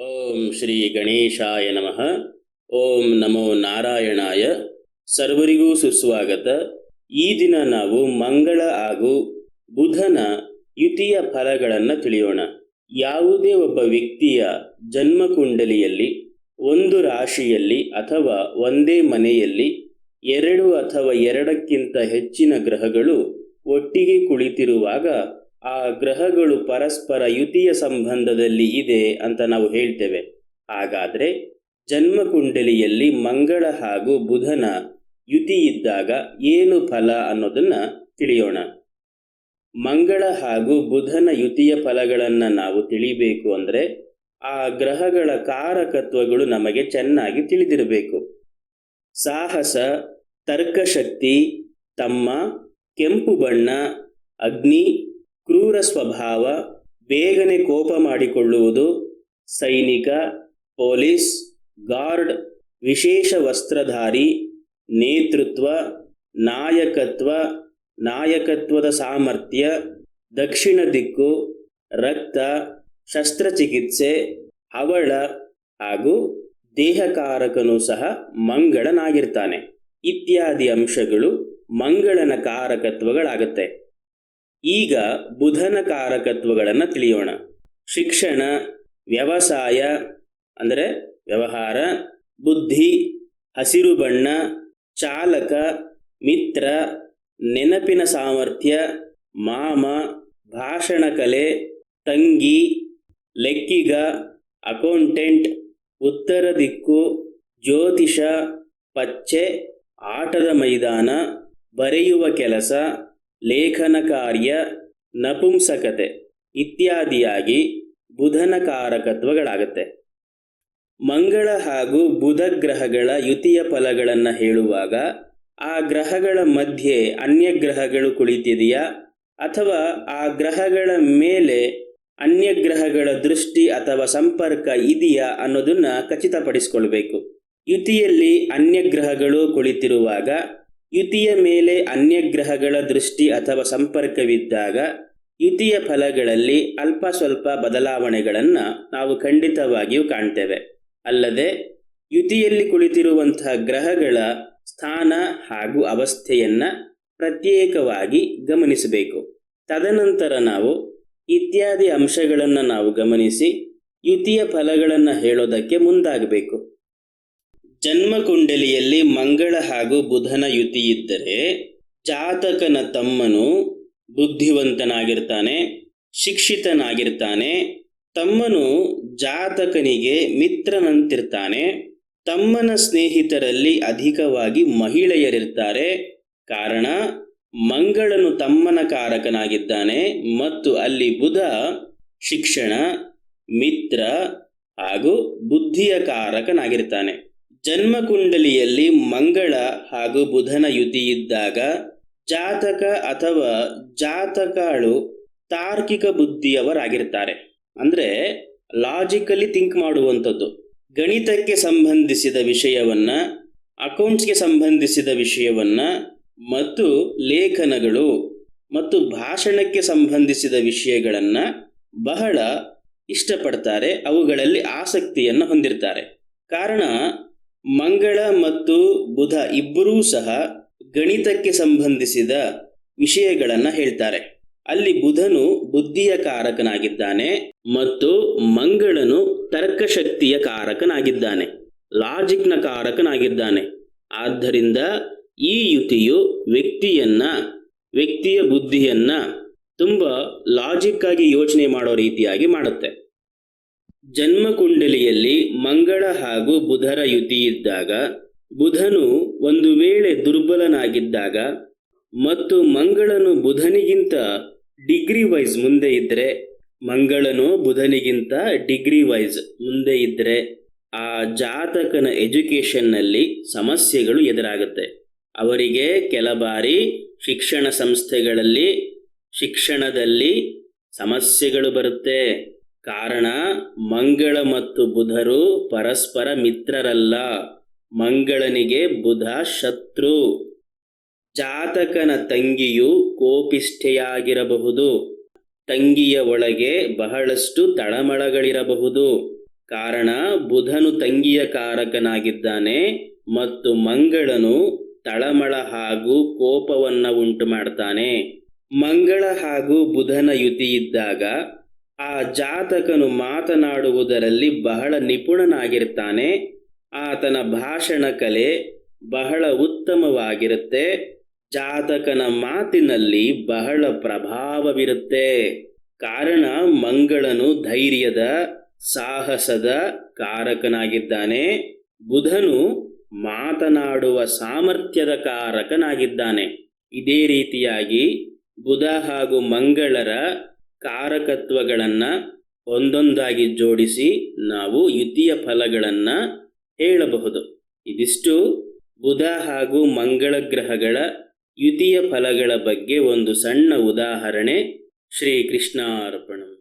ಓಂ ಶ್ರೀ ಗಣೇಶಾಯ ನಮಃ. ಓಂ ನಮೋ ನಾರಾಯಣಾಯ. ಸರ್ವರಿಗೂ ಸುಸ್ವಾಗತ. ಈ ದಿನ ನಾವು ಮಂಗಳ ಹಾಗೂ ಬುಧನ ಯುತಿಯ ಫಲಗಳನ್ನು ತಿಳಿಯೋಣ. ಯಾವುದೇ ಒಬ್ಬ ವ್ಯಕ್ತಿಯ ಜನ್ಮ ಕುಂಡಲಿಯಲ್ಲಿ ಒಂದು ರಾಶಿಯಲ್ಲಿ ಅಥವಾ ಒಂದೇ ಮನೆಯಲ್ಲಿ, ಎರಡು ಅಥವಾ ಎರಡಕ್ಕಿಂತ ಹೆಚ್ಚಿನ ಗ್ರಹಗಳು ಒಟ್ಟಿಗೆ ಕುಳಿತಿರುವಾಗ ಆ ಗ್ರಹಗಳು ಪರಸ್ಪರ ಯುತಿಯ ಸಂಬಂಧದಲ್ಲಿ ಇದೆ ಅಂತ ನಾವು ಹೇಳ್ತೇವೆ. ಹಾಗಾದ್ರೆ ಜನ್ಮಕುಂಡಲಿಯಲ್ಲಿ ಮಂಗಳ ಹಾಗೂ ಬುಧನ ಯುತಿ ಇದ್ದಾಗ ಏನು ಫಲ ಅನ್ನೋದನ್ನ ತಿಳಿಯೋಣ. ಮಂಗಳ ಹಾಗೂ ಬುಧನ ಯುತಿಯ ಫಲಗಳನ್ನು ನಾವು ತಿಳಿಬೇಕು ಅಂದರೆ ಆ ಗ್ರಹಗಳ ಕಾರಕತ್ವಗಳು ನಮಗೆ ಚೆನ್ನಾಗಿ ತಿಳಿದಿರಬೇಕು. ಸಾಹಸ, ತರ್ಕಶಕ್ತಿ, ತಮ್ಮ, ಕೆಂಪು ಬಣ್ಣ, ಅಗ್ನಿ ಕ್ರೂರ ಸ್ವಭಾವ ಬೇಗನೆ ಕೋಪ ಮಾಡಿಕೊಳ್ಳುವುದು, ಸೈನಿಕ, ಪೊಲೀಸ್, ಗಾರ್ಡ್, ವಿಶೇಷ ವಸ್ತ್ರಧಾರಿ, ನೇತೃತ್ವ, ನಾಯಕತ್ವ, ನಾಯಕತ್ವದ ಸಾಮರ್ಥ್ಯ, ದಕ್ಷಿಣ ದಿಕ್ಕು, ರಕ್ತ, ಶಸ್ತ್ರಚಿಕಿತ್ಸೆ ಹವಳ ಹಾಗೂ ದೇಹಕಾರಕನು ಸಹ ಮಂಗಳನಾಗಿರ್ತಾನೆ. ಇತ್ಯಾದಿ ಅಂಶಗಳು ಮಂಗಳನ ಕಾರಕತ್ವಗಳಾಗುತ್ತೆ. ಈಗ ಬುಧನ ಕಾರಕತ್ವಗಳನ್ನು ತಿಳಿಯೋಣ. ಶಿಕ್ಷಣ, ವ್ಯವಸಾಯ, ಅಂದರೆ ವ್ಯವಹಾರ, ಬುದ್ಧಿ, ಹಸಿರು ಬಣ್ಣ, ಚಾಲಕ, ಮಿತ್ರ, ನೆನಪಿನ ಸಾಮರ್ಥ್ಯ, ಮಾಮ, ಭಾಷಣ ಕಲೆ, ತಂಗಿ, ಲೆಕ್ಕಿಗ, ಅಕೌಂಟೆಂಟ್, ಉತ್ತರ ದಿಕ್ಕು, ಜ್ಯೋತಿಷ, ಪಚ್ಚೆ, ಆಟದ ಮೈದಾನ, ಬರೆಯುವ ಕೆಲಸ ಲೇಖನ ಕಾರ್ಯ ನಪುಂಸಕತೆ ಇತ್ಯಾದಿಯಾಗಿ ಬುಧನ ಕಾರಕತ್ವಗಳಾಗುತ್ತೆ ಮಂಗಳ ಹಾಗೂ ಬುಧ ಗ್ರಹಗಳ ಯುತಿಯ ಫಲಗಳನ್ನು ಹೇಳುವಾಗ ಆ ಗ್ರಹಗಳ ಮಧ್ಯೆ ಅನ್ಯ ಗ್ರಹಗಳು ಕುಳಿತಿದೆಯಾ? ಅಥವಾ ಆ ಗ್ರಹಗಳ ಮೇಲೆ ಅನ್ಯ ಗ್ರಹಗಳ ದೃಷ್ಟಿ ಅಥವಾ ಸಂಪರ್ಕ ಇದೆಯಾ ಅನ್ನೋದನ್ನ ಖಚಿತಪಡಿಸಿಕೊಳ್ಬೇಕು. ಯುತಿಯಲ್ಲಿ ಅನ್ಯ ಗ್ರಹಗಳು ಕುಳಿತಿರುವಾಗ ಯುತಿಯ ಮೇಲೆ ಅನ್ಯ ಗ್ರಹಗಳ ದೃಷ್ಟಿ ಅಥವಾ ಸಂಪರ್ಕವಿದ್ದಾಗ, ಯುತಿಯ ಫಲಗಳಲ್ಲಿ ಅಲ್ಪ ಸ್ವಲ್ಪ ಬದಲಾವಣೆಗಳನ್ನು ನಾವು ಖಂಡಿತವಾಗಿಯೂ ಕಾಣ್ತೇವೆ. ಅಲ್ಲದೆ, ಯುತಿಯಲ್ಲಿ ಕುಳಿತಿರುವಂತಹ ಗ್ರಹಗಳ ಸ್ಥಾನ ಹಾಗೂ ಅವಸ್ಥೆಯನ್ನು ಪ್ರತ್ಯೇಕವಾಗಿ ಗಮನಿಸಬೇಕು. ತದನಂತರ ನಾವು ಇತ್ಯಾದಿ ಅಂಶಗಳನ್ನು ನಾವು ಗಮನಿಸಿ, ಯುತಿಯ ಫಲಗಳನ್ನು ಹೇಳೋದಕ್ಕೆ ಮುಂದಾಗಬೇಕು. ಜನ್ಮಕುಂಡಲಿಯಲ್ಲಿ ಮಂಗಳ ಹಾಗೂ ಬುಧನ ಯುತಿ ಇದ್ದರೆ ಜಾತಕನ ತಮ್ಮನು ಬುದ್ಧಿವಂತನಾಗಿರ್ತಾನೆ, ಶಿಕ್ಷಿತನಾಗಿರ್ತಾನೆ, ತಮ್ಮನು ಜಾತಕನಿಗೆ ಮಿತ್ರನಂತಿರ್ತಾನೆ, ತಮ್ಮನ ಸ್ನೇಹಿತರಲ್ಲಿ ಅಧಿಕವಾಗಿ ಮಹಿಳೆಯರಿರ್ತಾರೆ. ಕಾರಣ, ಮಂಗಳನು ತಮ್ಮನ ಕಾರಕನಾಗಿದ್ದಾನೆ ಮತ್ತು ಅಲ್ಲಿ ಬುಧ ಶಿಕ್ಷಣ, ಮಿತ್ರ ಹಾಗೂ ಬುದ್ಧಿಯ ಕಾರಕನಾಗಿರ್ತಾನೆ. ಜನ್ಮಕುಂಡಲಿಯಲ್ಲಿ ಮಂಗಳ ಹಾಗೂ ಬುಧನ ಯುತಿಯಿದ್ದಾಗ ಜಾತಕ ಅಥವಾ ಜಾತಕಾಳು ತಾರ್ಕಿಕ ಬುದ್ಧಿಯವರಾಗಿರ್ತಾರೆ. ಅಂದರೆ ಲಾಜಿಕಲಿ ಥಿಂಕ್ ಮಾಡುವಂಥದ್ದು. ಗಣಿತಕ್ಕೆ ಸಂಬಂಧಿಸಿದ ವಿಷಯವನ್ನ ಅಕೌಂಟ್ಸ್ಗೆ ಸಂಬಂಧಿಸಿದ ವಿಷಯವನ್ನ, ಮತ್ತು ಲೇಖನಗಳು, ಮತ್ತು ಭಾಷಣಕ್ಕೆ ಸಂಬಂಧಿಸಿದ ವಿಷಯಗಳನ್ನ ಬಹಳ ಇಷ್ಟಪಡ್ತಾರೆ, ಅವುಗಳಲ್ಲಿ ಆಸಕ್ತಿಯನ್ನು ಹೊಂದಿರ್ತಾರೆ. ಕಾರಣ ಮಂಗಳ ಮತ್ತು ಬುಧ ಇಬ್ಬರೂ ಸಹ ಗಣಿತಕ್ಕೆ ಸಂಬಂಧಿಸಿದ ವಿಷಯಗಳನ್ನು ಹೇಳ್ತಾರೆ. ಅಲ್ಲಿ ಬುಧನು ಬುದ್ಧಿಯ ಕಾರಕನಾಗಿದ್ದಾನೆ ಮತ್ತು ಮಂಗಳನು ತರ್ಕಶಕ್ತಿಯ ಕಾರಕನಾಗಿದ್ದಾನೆ ಲಾಜಿಕ್ನ ಕಾರಕನಾಗಿದ್ದಾನೆ. ಆದ್ದರಿಂದ ಈ ಯುತಿಯು ವ್ಯಕ್ತಿಯನ್ನ, ವ್ಯಕ್ತಿಯ ಬುದ್ಧಿಯನ್ನ ತುಂಬ ಲಾಜಿಕ್ ಆಗಿ ಯೋಚನೆ ಮಾಡೋ ರೀತಿಯಾಗಿ ಮಾಡುತ್ತೆ. ಜನ್ಮಕುಂಡಲಿಯಲ್ಲಿ ಮಂಗಳ ಹಾಗೂ ಬುಧರ ಯುತಿ ಇದ್ದಾಗ, ಬುಧನು ಒಂದು ವೇಳೆ ದುರ್ಬಲನಾಗಿದ್ದಾಗ ಮತ್ತು ಮಂಗಳನು ಬುಧನಿಗಿಂತ ಡಿಗ್ರಿ ವೈಸ್ ಮುಂದೆ ಇದ್ದರೆ ಮಂಗಳನು ಬುಧನಿಗಿಂತ ಡಿಗ್ರಿ ವೈಸ್ ಮುಂದೆ ಇದ್ದರೆ ಆ ಜಾತಕನ ಎಜುಕೇಷನ್ನಲ್ಲಿ ಸಮಸ್ಯೆಗಳು ಎದುರಾಗುತ್ತೆ. ಅವರಿಗೆ ಕೆಲ ಬಾರಿ ಶಿಕ್ಷಣ ಸಂಸ್ಥೆಗಳಲ್ಲಿ, ಶಿಕ್ಷಣದಲ್ಲಿ ಸಮಸ್ಯೆಗಳು ಬರುತ್ತೆ. ಕಾರಣ, ಮಂಗಳ ಮತ್ತು ಬುಧರು ಪರಸ್ಪರ ಮಿತ್ರರಲ್ಲ. ಮಂಗಳನಿಗೆ ಬುಧ ಶತ್ರು. ಜಾತಕನ ತಂಗಿಯು ಕೋಪಿಷ್ಠೆಯಾಗಿರಬಹುದು. ತಂಗಿಯ ಒಳಗೆ ಬಹಳಷ್ಟು ತಳಮಳಗಳಿರಬಹುದು. ಕಾರಣ, ಬುಧನು ತಂಗಿಯ ಕಾರಕನಾಗಿದ್ದಾನೆ ಮತ್ತು ಮಂಗಳನು ತಳಮಳ ಹಾಗೂ ಕೋಪವನ್ನು ಉಂಟು ಮಾಡ್ತಾನೆ ಮಂಗಳ ಹಾಗೂ ಬುಧನ ಯುತಿ ಇದ್ದಾಗ ಆ ಜಾತಕನು ಮಾತನಾಡುವುದರಲ್ಲಿ ಬಹಳ ನಿಪುಣನಾಗಿರ್ತಾನೆ. ಆತನ ಭಾಷಣ ಕಲೆ ಬಹಳ ಉತ್ತಮವಾಗಿರುತ್ತೆ. ಜಾತಕನ ಮಾತಿನಲ್ಲಿ ಬಹಳ ಪ್ರಭಾವವಿರುತ್ತೆ. ಕಾರಣ ಮಂಗಳನು ಧೈರ್ಯದ, ಸಾಹಸದ ಕಾರಕನಾಗಿದ್ದಾನೆ. ಬುಧನು ಮಾತನಾಡುವ ಸಾಮರ್ಥ್ಯದ ಕಾರಕನಾಗಿದ್ದಾನೆ. ಇದೇ ರೀತಿಯಾಗಿ ಬುಧ ಹಾಗೂ ಮಂಗಳರ ಕಾರಕತ್ವಗಳನ್ನ ಒಂದೊಂದಾಗಿ ಜೋಡಿಸಿ ನಾವು ಯುತಿಯ ಫಲಗಳನ್ನು ಹೇಳಬಹುದು. ಇದಿಷ್ಟು ಬುಧ ಹಾಗೂ ಮಂಗಳ ಗ್ರಹಗಳ ಯುತಿಯ ಫಲಗಳ ಬಗ್ಗೆ ಒಂದು ಸಣ್ಣ ಉದಾಹರಣೆ ಶ್ರೀ ಕೃಷ್ಣಾರ್ಪಣಂ